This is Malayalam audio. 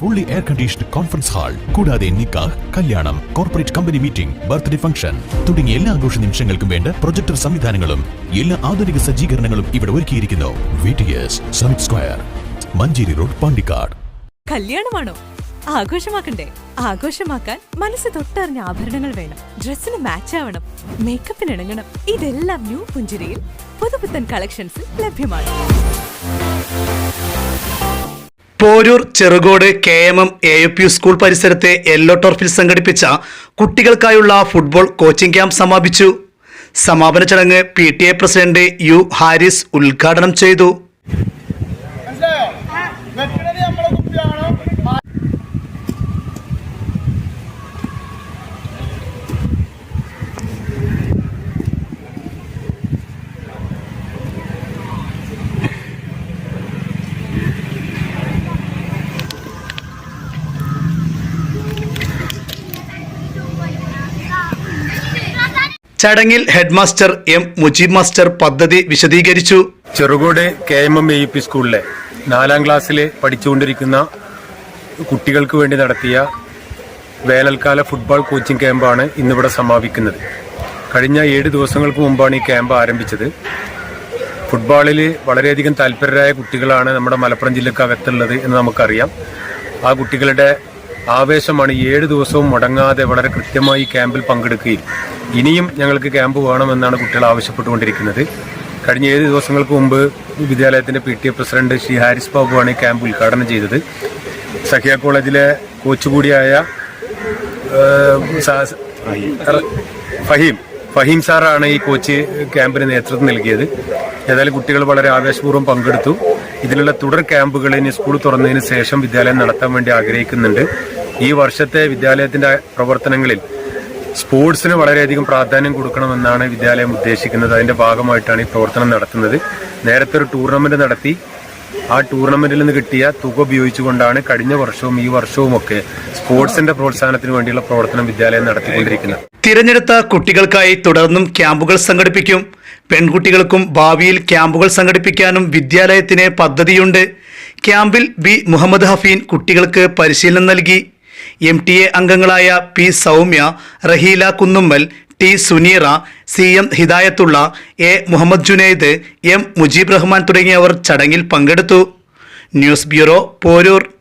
Fully air conditioned conference hall കൂടാതെ നിക്കാഹ് കല്യാണം corporate company meeting birthday function തുടങ്ങിയ എല്ലാ ആഘോഷ നിമിഷങ്ങൾക്കും വേണ്ട പ്രൊജക്ടർ സംവിധാനങ്ങളും എല്ലാ ആധുനിക സജ്ജീകരണങ്ങളും ഇവിടെ ഒരുക്കിയിരിക്കുന്നു. V T square Manjeri road Pandikkad. കല്യാണമാണോ? ആഘോഷമാക്കണ്ടേ? ആഘോഷമാക്കാൻ മനസ്സ് തൊട്ടറിഞ്ഞ ആഭരണങ്ങൾ വേണം. ഡ്രസ്സിന് മാച്ച് ആവണം. മേക്കപ്പിന് ഇണങ്ങണം. ഇതെല്ലാം ന്യൂ പുഞ്ചിരിയിൽ പുതുപുത്തൻ കളക്ഷൻസിൽ ലഭ്യമാണ്. Porur Cherukode K M M A U P school പരിസരത്തെ യെല്ലോ ടോർഫിൽ സംഘടിപ്പിച്ച കുട്ടികൾക്കായുള്ള ഫുട്ബോൾ കോച്ചിംഗ് ക്യാമ്പ് സമാപിച്ചു. സമാപന ചടങ്ങ് P T A president U Haris ഉദ്ഘാടനം ചെയ്തു. ചടങ്ങിൽ ഹെഡ്മാസ്റ്റർ എം മുജീബ് മാസ്റ്റർ പദ്ധതി വിശദീകരിച്ചു. Cherukode K M M A P സ്കൂളിലെ നാലാം ക്ലാസ്സിലെ പഠിച്ചുകൊണ്ടിരിക്കുന്ന കുട്ടികൾക്ക് വേണ്ടി നടത്തിയ വേനൽക്കാല ഫുട്ബോൾ കോച്ചിംഗ് ക്യാമ്പാണ് ഇന്നിവിടെ സമാപിക്കുന്നത്. കഴിഞ്ഞ ഏഴ് ദിവസങ്ങൾക്ക് മുമ്പാണ് ഈ ക്യാമ്പ് ആരംഭിച്ചത്. ഫുട്ബോളിൽ വളരെയധികം താല്പര്യരായ കുട്ടികളാണ് നമ്മുടെ മലപ്പുറം ജില്ലക്കകത്തുള്ളത് എന്ന് നമുക്കറിയാം. ആ കുട്ടികളുടെ ആവേശമാണ് ഏഴ് ദിവസവും മുടങ്ങാതെ വളരെ കൃത്യമായി ക്യാമ്പിൽ പങ്കെടുക്കുകയും ഇനിയും ഞങ്ങൾക്ക് ക്യാമ്പ് വേണമെന്നാണ് കുട്ടികൾ ആവശ്യപ്പെട്ടുകൊണ്ടിരിക്കുന്നത്. കഴിഞ്ഞ ഏഴ് ദിവസങ്ങൾക്ക് മുമ്പ് വിദ്യാലയത്തിന്റെ P T A president Shri Haris ബാബുവാണ് ഈ ക്യാമ്പ് ഉദ്ഘാടനം ചെയ്തത്. സഖിയ കോളേജിലെ കോച്ച് കൂടിയായ ഫഹീം ഫഹീം സാറാണ് ഈ കോച്ച് ക്യാമ്പിന് നേതൃത്വം നൽകിയത്. ഏതായാലും കുട്ടികൾ വളരെ ആവേശപൂർവം പങ്കെടുത്തു. ഇതിനുള്ള തുടർ ക്യാമ്പുകൾ ഇനി സ്കൂൾ തുറന്നതിന് ശേഷം വിദ്യാലയം നടത്താൻ വേണ്ടി ആഗ്രഹിക്കുന്നുണ്ട്. ഈ വർഷത്തെ വിദ്യാലയത്തിന്റെ പ്രവർത്തനങ്ങളിൽ സ്പോർട്സിന് വളരെയധികം പ്രാധാന്യം കൊടുക്കണമെന്നാണ് വിദ്യാലയം ഉദ്ദേശിക്കുന്നത്. അതിന്റെ ഭാഗമായിട്ടാണ് ഈ പ്രവർത്തനം നടത്തുന്നത്. നേരത്തെ ഒരു ടൂർണമെന്റ് നടത്തി. ആ ടൂർണമെന്റിൽ നിന്ന് കിട്ടിയ തുക ഉപയോഗിച്ചുകൊണ്ടാണ് കഴിഞ്ഞ വർഷവും ഈ വർഷവും ഒക്കെ സ്പോർട്സിന്റെ പ്രോത്സാഹനത്തിന് വേണ്ടിയുള്ള പ്രവർത്തനം വിദ്യാലയം നടത്തിക്കൊണ്ടിരിക്കുന്നത്. തിരഞ്ഞെടുത്ത കുട്ടികൾക്കായി തുടർന്നും ക്യാമ്പുകൾ സംഘടിപ്പിക്കും. പെൺകുട്ടികൾക്കും ഭാവിയിൽ ക്യാമ്പുകൾ സംഘടിപ്പിക്കാനും വിദ്യാലയത്തിന് പദ്ധതിയുണ്ട്. ക്യാമ്പിൽ ബി മുഹമ്മദ് ഹഫീൻ കുട്ടികൾക്ക് പരിശീലനം നൽകി. എം. ടി. എ അംഗങ്ങളായ P. Soumya Raheela Kunnummal T. Suneera C. M. Hidayathulla A. Muhammad Junaid M. Mujeeb Rahman തുടങ്ങിയവർ ചടങ്ങിൽ പങ്കെടുത്തു. News bureau Porur.